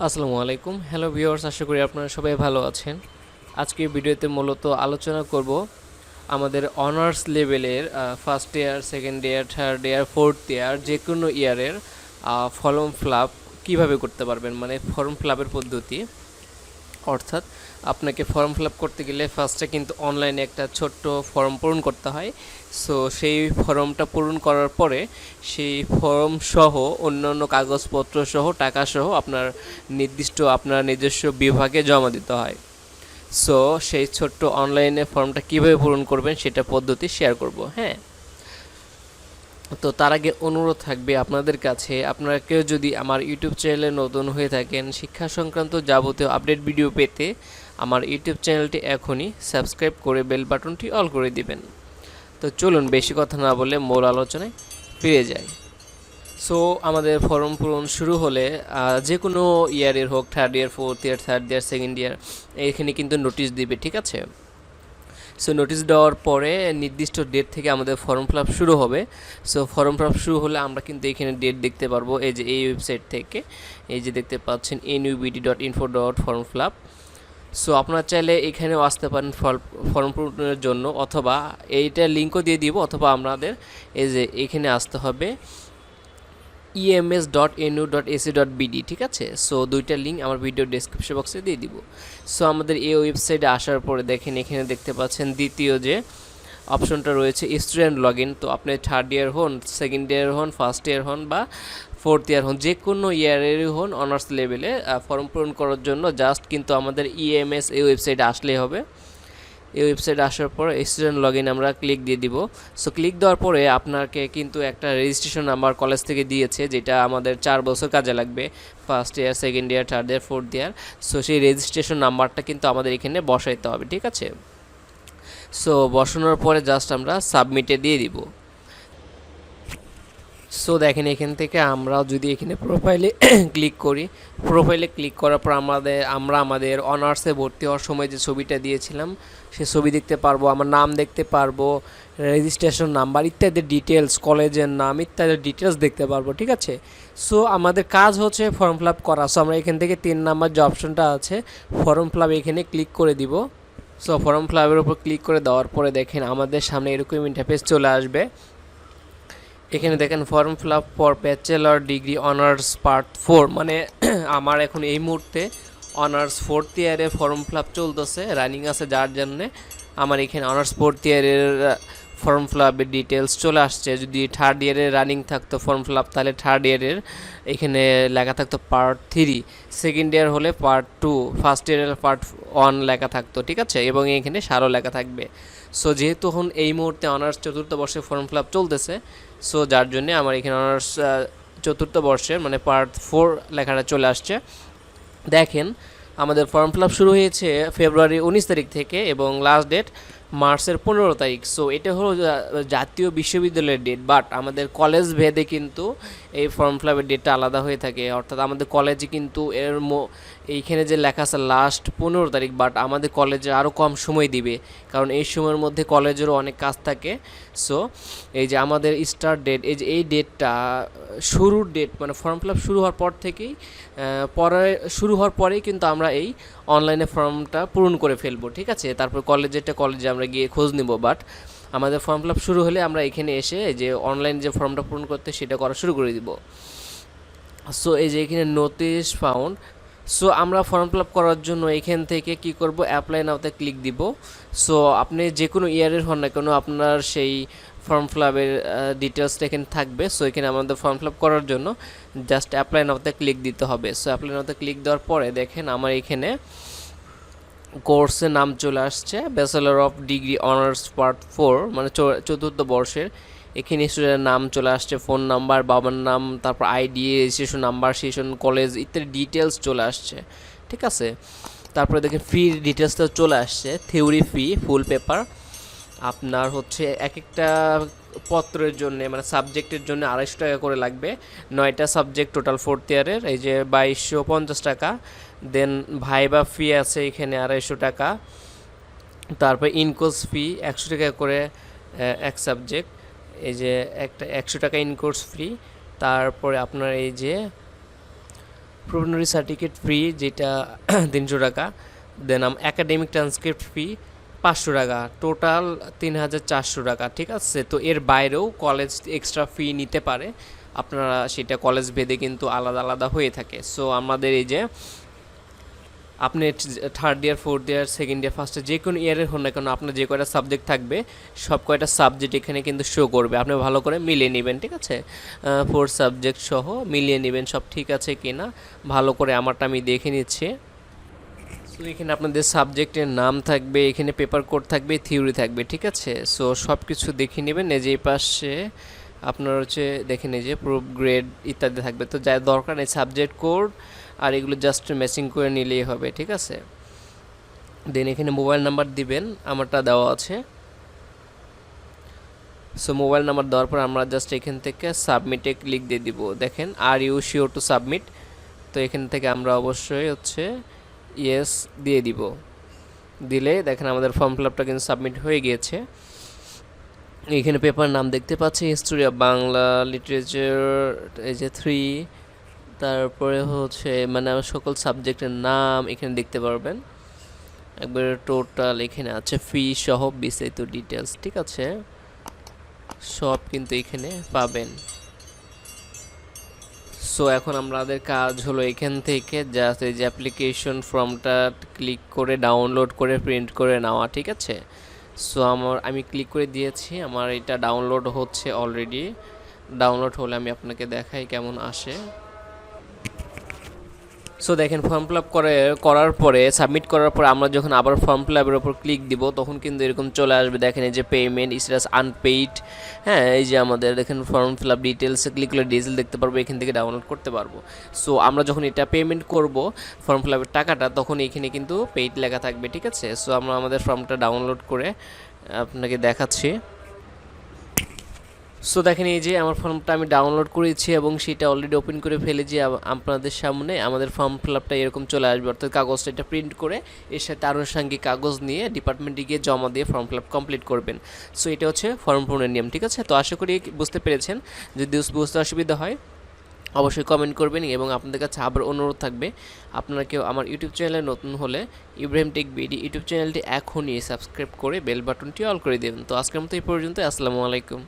আসসালামু আলাইকুম। Hello viewers আশা করি আপনারা সবাই ভালো আছেন। আজকের ভিডিওতে মূলত আলোচনা করব আমাদের অনার্স লেভেলের first year second year third year fourth year যে কোনো ইয়ারের ফর্ম ফ্লাপ কীভাবে করতে পারবেন মানে ফর্ম ফ্লাপের পদ্ধতি। অর্থাৎ আপনাকে ফর্ম ফিল আপ করতে গেলে ফার্স্টে কিন্তু অনলাইনে একটা ছোট্ট ফর্ম পূরণ করতে হয়। সো সেই ফর্মটা পূরণ করার পরে সেই ফর্ম সহ অন্যান্য কাগজপত্র সহ, টাকা সহ আপনার নির্দিষ্ট আপনার নিজস্ব বিভাগে জমা দিতে হয়। সো সেই ছোট্ট অনলাইনে ফর্মটা কীভাবে পূরণ করবেন সেটা পদ্ধতি শেয়ার করব হ্যাঁ? তো তার আগে অনুরোধ থাকবে আপনাদের কাছে। আপনারা কেউ যদি আমার ইউটিউব চ্যানেলে নতুন হয়ে থাকেন, শিক্ষা সংক্রান্ত যাবতীয় আপডেট ভিডিও পেতে আমার ইউটিউব চ্যানেলটি এখনই সাবস্ক্রাইব করে বেল বাটনটি অল করে দিবেন। তো চলুন বেশি কথা না বলে মূল আলোচনায় ফিরে যাই। সো, আমাদের ফর্ম পূরণ শুরু হলে যে কোনো ইয়ারের হোক third year fourth year third year second year এখানে কিন্তু নোটিশ দিবে, ঠিক আছে? সো নোটিশ দেওয়ার পরে নির্দিষ্ট ডেট থেকে আমাদের ফর্ম ফিল শুরু হবে। সো ফর্ম ফিল শুরু হলে আমরা কিন্তু এখানে ডেট দেখতে পারব এই যে এই ওয়েবসাইট থেকে। এই যে দেখতে পাচ্ছেন NUBD dot info dot form fill so আপনারা চাইলে এখানেও আসতে পারেন ফর্ম পূরণের জন্য অথবা এইটা লিঙ্কও দিয়ে দিব অথবা আমাদের এই যে এখানে আসতে হবে। EMS dot NU dot AC dot BD ঠিক আছে? সো দুইটা লিঙ্ক আমার ভিডিও ডেসক্রিপশন বক্সে দিয়ে দিব। সো আমাদের এই ওয়েবসাইটে আসার পরে দেখেন, এখানে দেখতে পাচ্ছেন দ্বিতীয় যে অপশনটা রয়েছে স্টুডেন্ট লগ ইন তো আপনি থার্ড ইয়ার হন সেকেন্ড ইয়ার হন ফার্স্ট ইয়ার হন বা ফোর্থ ইয়ার হন যে কোনো ইয়ারেরই হন অনার্স লেভেলে ফর্ম পূরণ করার জন্য জাস্ট কিন্তু আমাদের ইএমএস এই ওয়েবসাইটে আসলেই হবে। এই ওয়েবসাইটে আসার পর স্টুডেন্ট লগ ইন আমরা ক্লিক দিয়ে দিব। সো ক্লিক দেওয়ার পরে আপনাকে কিন্তু একটা রেজিস্ট্রেশন নাম্বার কলেজ থেকে দিয়েছে, যেটা আমাদের চার বছর কাজে লাগবে। First year second year third year fourth year so সেই রেজিস্ট্রেশন নাম্বারটা কিন্তু আমাদের এখানে বসাইতে হবে, ঠিক আছে? সো বসানোর পরে জাস্ট আমরা সাবমিটে দিয়ে দিব। সো দেখেন এখান থেকে আমরা যদি এখানে প্রোফাইলে ক্লিক করি প্রোফাইলে ক্লিক করার পর আমাদের, আমরা আমাদের অনার্সে ভর্তি হওয়ার সময় যে ছবিটা দিয়েছিলাম, সে ছবি দেখতে পারব, আমার নাম দেখতে পারব রেজিস্ট্রেশন নাম্বার ইত্যাদি ডিটেলস কলেজের নাম ইত্যাদি ডিটেলস দেখতে পারব, ঠিক আছে? সো আমাদের কাজ হচ্ছে ফর্ম ফিল আপ করা। সো আমরা এখান থেকে তিন নাম্বার যে অপশনটা আছে ফর্ম ফিল এখানে ক্লিক করে দিব। সো ফর্ম ফিল আপের উপর ক্লিক করে দেওয়ার পরে দেখেন আমাদের সামনে এরকম ইন্টারফেস চলে আসবে। এখানে দেখেন form fill up for bachelor degree honours part four মানে আমার এখন এই মুহূর্তে অনার্স ফোর্থ ইয়ারে ফর্ম ফিল আপ চলতেছে রানিং আছে যার জন্যে আমার এখানে অনার্স ফোর্থ ইয়ারের ফর্ম ফিল আপের ডিটেলস চলে আসছে। যদি থার্ড ইয়ারের রানিং থাকতো ফর্ম ফিল আপ তাহলে থার্ড ইয়ারের এখানে লেখা থাকতো পার্ট থ্রি সেকেন্ড ইয়ার হলে পার্ট টু ফার্স্ট ইয়ারের পার্ট ওয়ান লেখা থাকতো, ঠিক আছে? এবং এখানে সারও লেখা থাকবে। সো যেহেতু এখন এই মুহূর্তে অনার্স চতুর্থ বর্ষে ফর্ম ফিল আপ চলতেছে সো যার জন্য আমার এখানে অনার্স চতুর্থ বর্ষের মানে পার্ট ফোর লেখাটা চলে আসছে। দেখেন, আমাদের ফর্ম ফিল শুরু হয়েছে ফেব্রুয়ারি উনিশ তারিখ থেকে এবং লাস্ট ডেট মার্চের পনেরো তারিখ। সো এটা হলো জাতীয় বিশ্ববিদ্যালয়ের ডেট বাট আমাদের কলেজ ভেদে কিন্তু এই ফর্ম ফিল আপের ডেটটা আলাদা হয়ে থাকে। অর্থাৎ আমাদের কলেজে কিন্তু এর মো- এইখানে যে লেখা আছে লাস্ট পনেরো তারিখ বাট আমাদের কলেজে আরও কম সময় দিবে। কারণ এই সময়ের মধ্যে কলেজেরও অনেক কাজ থাকে। সো এই যে আমাদের স্টার্ট ডেট এই যে, এই ডেটটা শুরুর ডেট মানে ফর্ম ফিল আপ শুরু হওয়ার পর থেকেই পরে, শুরু হওয়ার পরেই কিন্তু আমরা এই অনলাইনে ফর্মটা পূরণ করে ফেলব, ঠিক আছে? তারপর কলেজেরটা কলেজে আমরা গিয়ে খোঁজ নিব বাট আমাদের ফর্ম ফিল শুরু হলে আমরা এখানে এসে যে অনলাইন যে ফর্মটা পূরণ করতে সেটা করা শুরু করে দিব। সো এই যে এখানে নোটিশ ফাউন্ড সো আমরা ফর্ম ফিল করার জন্য এখান থেকে কি করব অ্যাপ্লাই নাওতে ক্লিক দিব। সো আপনি যে কোনো ইয়ারের হন না কেন, আপনার সেই ফর্ম ফিল আপের ডিটেলসটা এখানে থাকবে। সো এখানে আমাদের ফর্ম ফিল করার জন্য জাস্ট অ্যাপ্লাই নাওতে ক্লিক দিতে হবে। সো অ্যাপ্লাই নাওতে ক্লিক দেওয়ার পরে দেখেন আমার এখানে কোর্সের নাম চলে আসছে bachelor of degree honours part four মানে চতুর্থ বর্ষের। এখানে স্টুডেন্টের নাম চলে আসছে ফোন নাম্বার বাবার নাম, তারপর ID registration number session college ইত্যাদি ডিটেলস চলে আসছে, ঠিক আছে? তারপরে দেখেন ফি ডিটেলসটা চলে আসছে থিওরি ফি ফুল পেপার আপনার হচ্ছে এক একটা পত্রের জন্য মানে সাবজেক্টের জন্য আড়াইশো টাকা করে লাগবে। নয়টা সাবজেক্ট টোটাল ফোর্থ ইয়ারের এই যে বাইশশো পঞ্চাশ টাকা। দেন ভাইবা ফি আছে এখানে আড়াইশো টাকা। তারপর ইনকোর্স ফি একশো টাকা করে এক সাবজেক্ট এই যে একটা একশো টাকা ইনকোর্স ফ্রি তারপরে আপনার এই যে প্রোভেনারি সার্টিফিকেট ফ্রি যেটা তিনশো টাকা। দেন আম একাডেমিক ট্রান্সক্রিপ্ট ফি পাঁচশো টাকা। টোটাল তিন হাজার চারশো টাকা, ঠিক আছে? তো এর বাইরেও কলেজ এক্সট্রা ফি নিতে পারে। আপনারা সেটা কলেজ ভেদে কিন্তু আলাদা আলাদা হয়ে থাকে। সো আমাদের এই যে আপনি third year fourth year second year first year যে কোনো ইয়ারের হন না কেন, আপনার যে কয়টা সাবজেক্ট থাকবে, সব কয়টা সাবজেক্ট এখানে কিন্তু শো করবে। আপনি ভালো করে মিলিয়ে নেবেন, ঠিক আছে? ফোর সাবজেক্ট সহ মিলিয়ে নেবেন, সব ঠিক আছে কি না ভালো করে আমারটা আমি দেখে নিচ্ছি। সো এখানে আপনাদের সাবজেক্টের নাম থাকবে, এখানে পেপার কোড থাকবে থিওরি থাকবে, ঠিক আছে? সো সব কিছু দেখে নেবেন, এই যে এই পাশে আপনার হচ্ছে দেখে নিয়ে যে প্রুফ গ্রেড ইত্যাদি থাকবে। তো যা দরকার নেই সাবজেক্ট কোড আর এগুলো জাস্ট ম্যাচিং করে নিলেই হবে, ঠিক আছে? দেন এখানে মোবাইল নাম্বার দিবেন, আমারটা দেওয়া আছে। সো মোবাইল নাম্বার দেওয়ার পর আমরা জাস্ট এখান থেকে সাবমিটে ক্লিক দিয়ে দিব। দেখেন are you sure to submit তো এখান থেকে আমরা অবশ্যই হচ্ছে ইয়েস দিয়ে দিব। দিলে দেখেন আমাদের ফর্ম ফিল আপটা কিন্তু সাবমিট হয়ে গিয়েছে। এখানে পেপার নাম দেখতে পাচ্ছি হিস্টোরি অফ বাংলা লিটারেচার এই যে থ্রি তারপরে হচ্ছে মানে আমার সকল সাবজেক্টের নাম এখানে দেখতে পারবেন। একবার টোটাল এখানে আছে ফি সহ বিস্তারিত ডিটেলস ঠিক আছে? সব কিন্তু এখানে পাবেন। সো এখন আমাদের কাজ হলো এখান থেকে জাস্ট এই যে অ্যাপ্লিকেশন ফর্মটা ক্লিক করে ডাউনলোড করে প্রিন্ট করে নেওয়া, ঠিক আছে? সো আমার, আমি ক্লিক করে দিয়েছি, আমার এটা ডাউনলোড হচ্ছে অলরেডি ডাউনলোড হলে আমি আপনাকে দেখাই কেমন আসে। সো দেখেন ফর্ম ফিল আপ করে, করার পরে সাবমিট করার পরে আমরা যখন আবার ফর্ম ফিল আপের ওপর ক্লিক দিব, তখন কিন্তু এরকম চলে আসবে। দেখেন এই যে পেমেন্ট স্ট্যাটাস আনপেইড হ্যাঁ এই যে আমাদের দেখেন ফর্ম ফিল আপ ডিটেলসে ক্লিক করলে ডিটেলস দেখতে পারব, এখান থেকে ডাউনলোড করতে পারব। সো আমরা যখন এটা পেমেন্ট করব ফর্ম ফিল আপের টাকাটা, তখন এখানে কিন্তু পেইড লেখা থাকবে, ঠিক আছে? সো আমরা আমাদের ফর্মটা ডাউনলোড করে আপনাকে দেখাচ্ছি। সো দেখেন এই যে আমার ফর্মটা আমি ডাউনলোড করেছি এবং সেটা অলরেডি ওপেন করে ফেলেছি আপনাদের সামনে। আমাদের ফর্ম ফিল আপটা এরকম চলে আসবে। অর্থাৎ কাগজটা এটা প্রিন্ট করে এর সাথে আনুষঙ্গিক কাগজ নিয়ে ডিপার্টমেন্টে গিয়ে জমা দিয়ে ফর্ম ফিল আপ কমপ্লিট করবেন। সো এটা হচ্ছে ফর্ম পূরণের নিয়ম, ঠিক আছে? তো আশা করি বুঝতে পেরেছেন। যদি বুঝতে অসুবিধা হয়, অবশ্যই কমেন্ট করবেন এবং আপনাদের কাছে আবার অনুরোধ থাকবে। আপনারা কেউ আমার ইউটিউব চ্যানেলে নতুন হলে ইব্রাহিম টেক বিডি ইউটিউব চ্যানেলটি এখনই সাবস্ক্রাইব করে বেল বাটনটি অল করে দেবেন। তো আজকের মতো এই পর্যন্ত আসসালামু আলাইকুম।